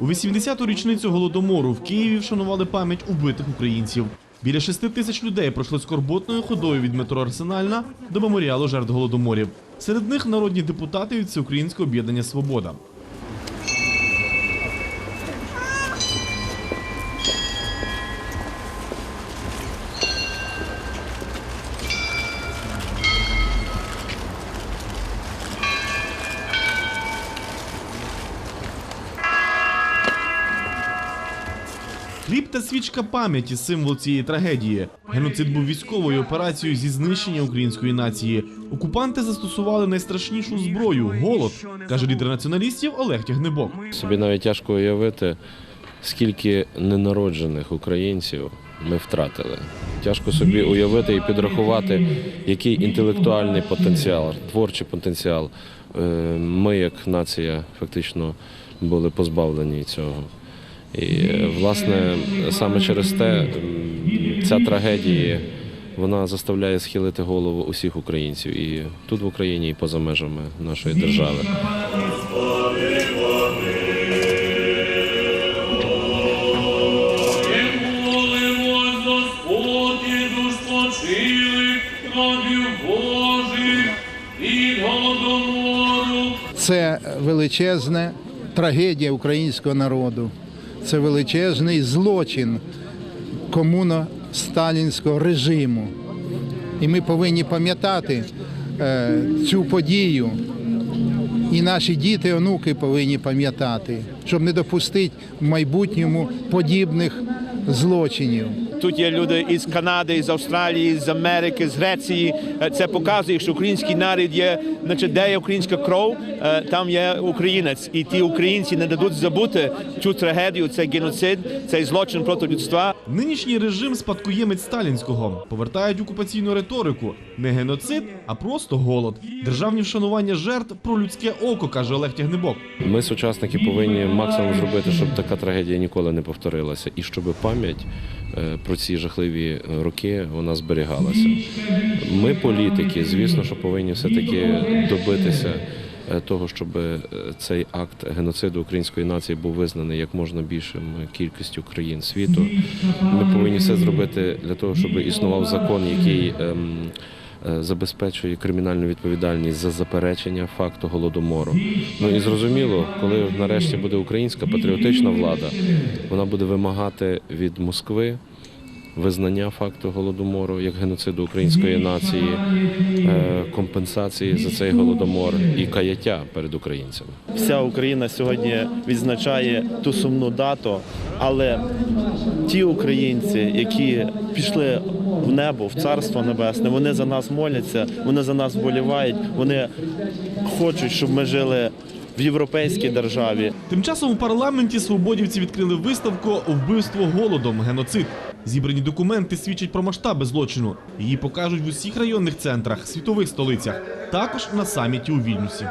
У 80-ту річницю голодомору в Києві вшанували пам'ять убитих українців. Біля 6 тисяч людей пройшли скорботною ходою від метро Арсенальна до меморіалу жертв голодоморів. Серед них народні депутати від Всеукраїнського об'єднання Свобода. Хліб та свічка пам'яті символ цієї трагедії. Геноцид був військовою операцією зі знищення української нації. Окупанти застосували найстрашнішу зброю голод, каже лідер націоналістів Олег Тягнебок. Собі навіть тяжко уявити, скільки ненароджених українців ми втратили. Тяжко собі уявити і підрахувати, який інтелектуальний потенціал, творчий потенціал. е, Ми, як нація, фактично були позбавлені цього. І власне саме через те ця трагедія вона заставляє схилити голову усіх українців і тут в Україні, і поза межами нашої держави. Це величезна трагедія українського народу. Це величезний злочин комуно-сталінського режиму. І ми повинні пам'ятати е, цю подію. І наші діти, онуки повинні пам'ятати, щоб не допустити в майбутньому подібних злочинів. Тут є люди із Канади, з Австралії, з Америки, з Греції. Е, Це показує, що український народ є, значить, де є українська кров, е, там є українець. І ті українці не дадуть забути цю трагедію, цей геноцид, цей злочин проти людства. Нинішній режим спадкоємець сталінського повертають окупаційну риторику. Не геноцид, а просто голод. Державні вшанування жертв про людське око, каже Олег Тягнебок. Ми, сучасники, повинні максимум зробити, щоб така трагедія ніколи не повторилася, і щоб пам'ять е, про ці жахливі е, роки вона зберігалася. Ми, політики, звісно, що повинні все-таки добитися е, того, щоб е, цей акт геноциду української нації був визнаний як можна більшим кількістю країн світу. Ми повинні все зробити для того, щоб існував закон, який. ем, забезпечує кримінальну відповідальність за заперечення факту голодомору. Ну і зрозуміло, коли нарешті буде українська патріотична влада, вона буде вимагати від Москви визнання факту голодомору як геноциду української нації, е, компенсації за цей голодомор і каяття перед українцями. Вся Україна сьогодні відзначає ту сумну дату, але ті українці, які пішли в небо, в царство небесне, вони за нас моляться, вони за нас вболівають, вони хочуть, щоб ми жили в європейській державі, Тим часом у парламенті свободівці відкрили виставку Вбивство голодом. Геноцид. Зібрані документи свідчать про масштаби злочину. Її покажуть в усіх районних центрах, світових столицях, також на саміті у Вільнюсі.